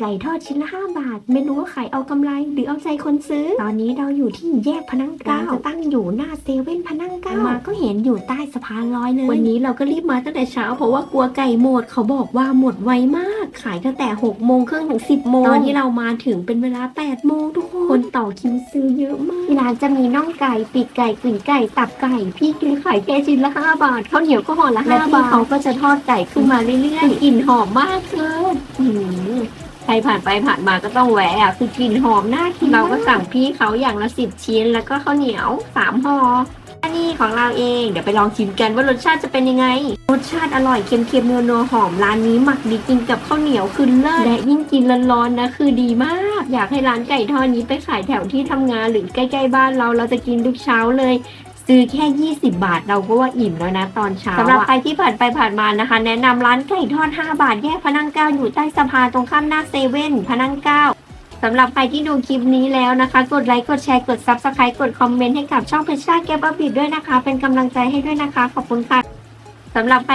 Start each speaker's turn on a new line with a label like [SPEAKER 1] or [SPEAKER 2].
[SPEAKER 1] ไก่ทอดชิ้นละ5บาท ไม่รู้ว่าขายเอากำไร หรือเอาใจคนซื้อ ตอนนี้เราอยู่ที่แยกพนังเกล้าจะตั้งอยู่หน้าเซเว่นพนังเกล้ามาก็เห็นอยู่ใต้สะพานลอยเลย วันนี้เราก็รีบมาตั้งแต่เช้าเพราะว่ากลัวไก่หมดเขาบอกว่าหมดไวมาก ขายตั้งแต่6โมงครึ่งถึง10โมงตอนที่เรามาถึงเป็นเวลา8โมงทุกคนคนต่อคิวซื้อเยอะมากที่ร้านจะมีน่องไก่ปีกไก่กลิ่นไก่ตับไก่พี่กินขายแค่ชิ้นละ5บาทข้าวเหนียวก็ห่อละ5บาทเขาก็จะทอดไก่ขึ้นมาเรื่อยๆกลิ่นหอมมากเลยอื้อหือใครผ่านไปผ่านมาก็ต้องแวะอะคือกลิ่นหอมน่ากินเราก็สั่งพี่เขาอย่างละสิบชิ้น แล้วก็ข้าวเหนียวสามห่ออันนี้ของเราเองเดี๋ยวไปลองชิมกันว่ารสชาติจะเป็นยังไง รสชาติอร่อยเค็มๆนัวๆหอมร้านนี้หมักดีกินกับข้าวเหนียวคือเลิศและยิ่งกินร้อนๆนะคือดีมาก อยากให้ร้านไก่ทอดนี้ไปขายแถวที่ทำงานหรือใกล้ๆบ้านเราเราจะกินทุกเช้าเลย ซื้อแค่ 20 บาทเราก็ว่าอิ่มแล้วนะตอนเช้าสำหรับใครที่ผ่านไปผ่านมานะคะ แนะนำร้านไก่ทอด 5 บาทแยกพนังเก้าอยู่ใต้สะพานตรงข้ามหน้าเซเว่นพนังเก้าสำหรับใครที่ดูคลิปนี้แล้วนะคะ กดไลค์ กดแชร์ กด Subscribe กดคอมเมนต์ให้กับช่องเพชรชาแก้วปิดด้วยนะคะ เป็นกำลังใจให้ด้วยนะคะ ขอบคุณค่ะสำหรับใคร